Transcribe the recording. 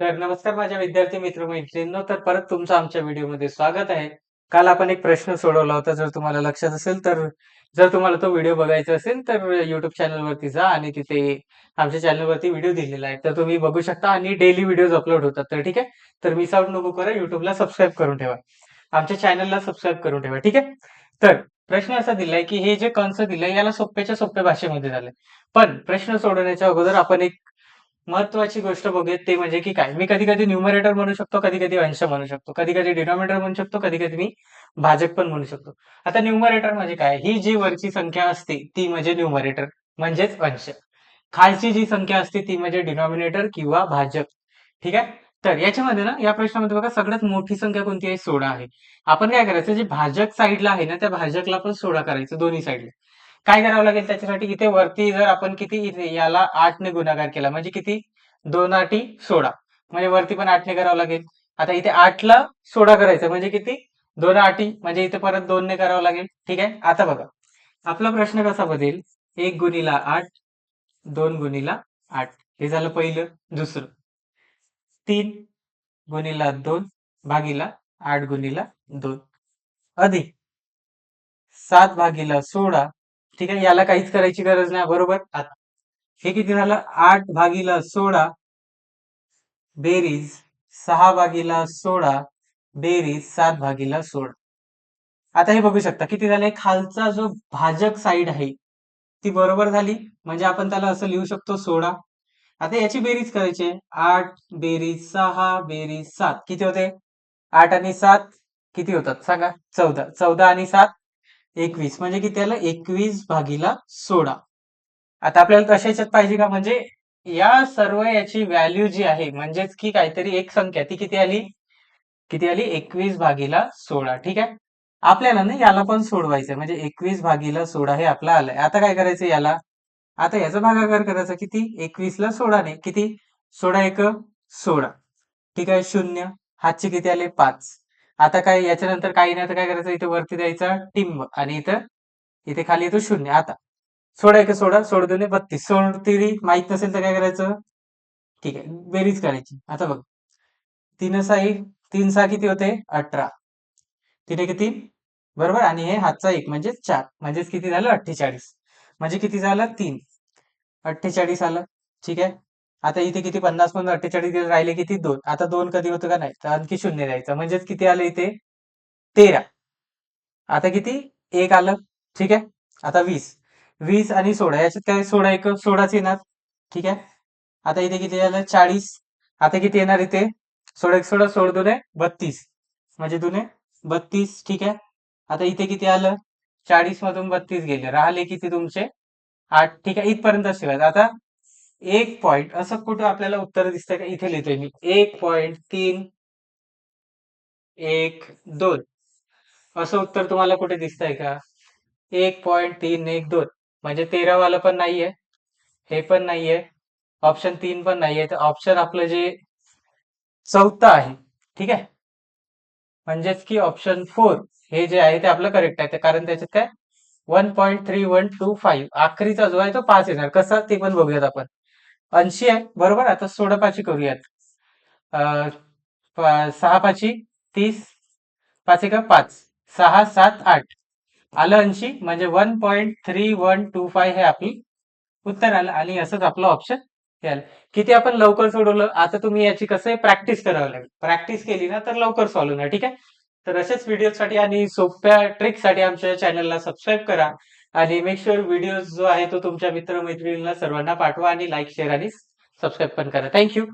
तर नमस्कार माझ्या विद्यार्थी मित्र मैत्रिणींनो तर परत तुमचं आमच्या व्हिडिओमध्ये स्वागत आहे. काल आपण एक प्रश्न सोडवला होता. जर तुम्हाला लक्षात असेल तर जर तुम्हाला तो व्हिडिओ बघायचा असेल तर युट्यूब चॅनलवरती जा आणि तिथे आमच्या चॅनलवरती व्हिडिओ दिलेला आहे. तर तुम्ही बघू शकता आणि डेली व्हिडिओज अपलोड होतात. तर ठीक आहे? तर मिस आउट नको करा युट्यूबला सबस्क्राईब करून ठेवा. आमच्या चॅनलला सबस्क्राईब करून ठेवा. ठीक आहे? तर प्रश्न असा दिलाय की हे जे कंस दिलंय याला सोप्याच्या सोप्या भाषेमध्ये झालंय. पण प्रश्न सोडवण्याच्या अगोदर आपण एक महत्वाची गोष्ट बघूयात ते म्हणजे की काय. मी कधी कधी न्युमरेटर म्हणू शकतो कधी कधी अंश म्हणू शकतो कधी कधी डिनॉमिनेटर म्हणू शकतो कधी कधी मी भाजक पण म्हणू शकतो. आता न्युमरेटर म्हणजे काय? ही जी वरची संख्या असते ती म्हणजे न्युमरेटर म्हणजेच अंश. खालची जी संख्या असते ती म्हणजे डिनॉमिनेटर किंवा भाजक. ठीक आहे? तर याच्यामध्ये ना या प्रश्नामध्ये बघा सगळ्यात मोठी संख्या कोणती आहे? सोळा आहे. आपण काय करायचं? जे भाजक साईडला आहे ना त्या भाजकला पण सोळा करायचं दोन्ही साईडला काय करावं लागेल त्याच्यासाठी? इथे वरती जर आपण किती इथे याला आठने गुणाकार केला म्हणजे किती? दोन आठी सोळा. म्हणजे वरती पण आठने करावं लागेल. आता इथे आठला सोळा करायचं म्हणजे किती? दोन आठी म्हणजे इथे परत दोनने करावं लागेल. ठीक आहे? आता बघा. आपला प्रश्न कसा बनेल एक गुणीला आठ दोन गुणीला आठ. हे झालं पहिलं. दुसरं. तीन गुणीला दोन भागीला आठ गुणीला दोन. अधिक सात भागीला सोळा ठीक आहे याला काहीच करायची गरज नाही बरोबर? आता हे किती झालं? आठ भागीला सोळा बेरीज सहा भागीला सोळा बेरीज सात भागीला सोळा. आता हे बघू शकता किती झाले? खालचा जो भाजक साईड आहे ती बरोबर झाली. म्हणजे आपण त्याला असं लिहू शकतो सोळा. आता याची बेरीज करायची आहे. आठ बेरीज सहा बेरीज सात. किती होते? आठ आणि सात किती होतात? सांगा. चौदा. चौदा आणि सात एकवीस. म्हणजे किती आलं एकवीस भागीला सोळा. आता आपल्याला तशाच्यात पाहिजे का? म्हणजे या सर्व याची व्हॅल्यू जी आहे म्हणजेच की काहीतरी एक संख्या ती किती आली? किती आली? एकवीस भागीला सोळा. ठीक आहे? आपल्याला ना याला पण सोडवायचं म्हणजे एकवीस भागीला सोळा हे आपला आलंय. आता काय करायचं याला? आता याचा भागाकार करायचा किती? एकवीसला सोळाने किती? सोळा एक सोळा. ठीक आहे? शून्य. हातचे किती आले? पाच. आता काय याच्यानंतर काही नाही तर काय करायचं? इथे वरती द्यायचा टिंब आणि इथं इथे खाली येतो शून्य. आता सोडा एक सोडा सोळा दोन्ही बत्तीस. सोड तिरी माहीत नसेल तर काय करायचं? ठीक आहे बेरीज करायची. आता बघ तीन सहा एक तीन सहा किती होते? अठरा. तिथे किती बरोबर? आणि हे हातचा एक म्हणजे चार. म्हणजेच किती झालं? अठ्ठेचाळीस. म्हणजे किती झालं? तीन. अठ्ठेचाळीस आलं. ठीक आहे? आता इथे किती? पन्नास पण अठ्ठेचाळीस राहिले किती दोन. आता दोन कधी होतं का नाही? तर आणखी शून्य द्यायचं. म्हणजेच किती आलं इथे? तेरा. आता किती? एक आलं. ठीक आहे? आता वीस. वीस आणि सोळा. याच्यात काय सोळा एक? सोळाच येणार. ठीक आहे? आता इथे किती आलं? चाळीस. आता किती येणार इथे? सोळा एक सोळा सोळ दोन बत्तीस. म्हणजे दोन बत्तीस. ठीक आहे? आता इथे किती आलं? चाळीस मधून बत्तीस गेले. राहिले किती तुमचे? आठ. ठीक आहे? इथपर्यंत शिवाय आता एक पॉइंट असं कुठं आपल्याला उत्तर दिसतंय का? इथे लिहितोय मी. एक पॉइंट तीन एक दोन. असं उत्तर तुम्हाला कुठे दिसतंय का? एक पॉइंट तीन एक दोन. म्हणजे तेरावाला पण नाहीये. हे पण नाहीये. ऑप्शन तीन पण नाहीये. तर ऑप्शन आपलं जे चौथं आहे ठीक आहे? म्हणजेच की ऑप्शन फोर हे जे आहे ते आपलं करेक्ट आहे. कारण त्याच्यात काय? One point three one two five आखरीचा जो आहे तो पाच येणार. कसा? ते पण बघूयात आपण. ऐंशी आहे. बरोबर? आता सोळा पाची करूयात. सहा पाची तीस पाच एका पाच. सहा सात आठ. आलं ऐंशी म्हणजे one point three one two five हे आपलं उत्तर आलं. आणि असंच आपलं ऑप्शन यायला किती आपण लवकर सोडवलं? आता तुम्ही याची कसं प्रॅक्टिस करावं लागेल. प्रॅक्टिस केली ना तर लवकर सॉल्व्ह होणार. ठीक आहे? तर अशाच व्हिडिओसाठी आणि सोप्या ट्रिकसाठी आमच्या चॅनलला सबस्क्राईब करा. आणि मेक शुअर व्हिडिओ जो आहे तो तुमच्या मित्रमैत्रिणींना सर्वांना पाठवा आणि लाईक शेअर आणि सबस्क्राईब पण करा. थँक्यू